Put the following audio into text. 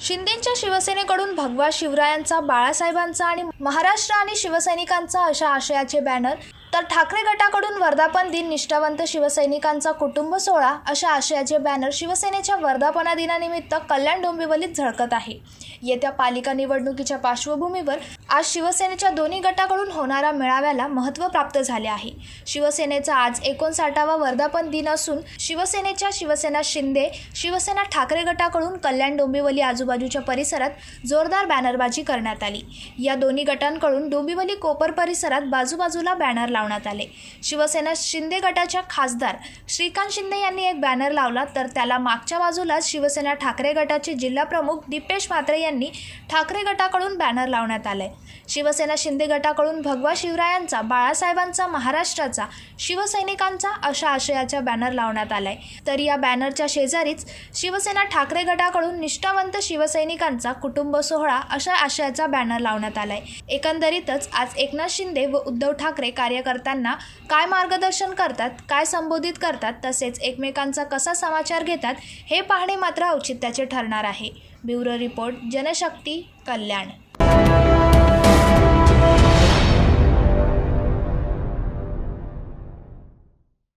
शिंदेच्या शिवसेनेकडून भगवा शिवरायांचा बाळासाहेबांचा आणि महाराष्ट्र आणि शिवसैनिकांचा अशा आशयाचे बॅनर तर ठाकरे गटाकडून वर्धापन दिन निष्ठावंत शिवसैनिकांचा कुटुंब सोहळा अशा आशयाचे बॅनर शिवसेनेच्या वर्धापना दिनानिमित्त कल्याण डोंबिवलीत झळकत आहे. येत्या पालिका निवडणुकीच्या पार्श्वभूमीवर आज शिवसेनेच्या दोन्ही गटाकडून होणाऱ्या मेळाव्याला महत्त्व प्राप्त झाले आहे. शिवसेनेचा आज एकोणसाठावा वर्धापन दिन असून शिवसेनेच्या शिवसेना शिंदे शिवसेना ठाकरे गटाकडून कल्याण डोंबिवली आजूबाजूच्या परिसरात जोरदार बॅनरबाजी करण्यात आली. या दोन्ही गटांकडून डोंबिवली कोपर परिसरात बाजूबाजूला बॅनर लावण्यात आले. शिवसेना शिंदे गटाच्या खासदार श्रीकांत शिंदे यांनी एक बॅनर लावला तर त्याला मागच्या बाजूलाच शिवसेना ठाकरे गटाचे जिल्हाप्रमुख दीपेश म्हात्रे यांनी ठाकरे गटाकडून बॅनर लावण्यात आले शिवसेना शिंदे गटाकडून भगवा शिवरायांचा बाळासाहेबांचा महाराष्ट्राचा शिवसैनिकांचा अशा आशयाचा बॅनर लावण्यात आलाय. तर या बॅनरच्या शेजारीच शिवसेना ठाकरे गटाकडून निष्ठावंत शिवसैनिकांचा कुटुंब सोहळा अशा आशयाचा बॅनर लावण्यात आलाय. एकंदरीतच आज एकनाथ शिंदे व उद्धव ठाकरे कार्यकर्त्यांना काय मार्गदर्शन करतात काय संबोधित करतात तसेच एकमेकांचा कसा समाचार घेतात हे पाहणे मात्र औचित्याचे ठरणार आहे. Bureau report Janshakti Kalyan.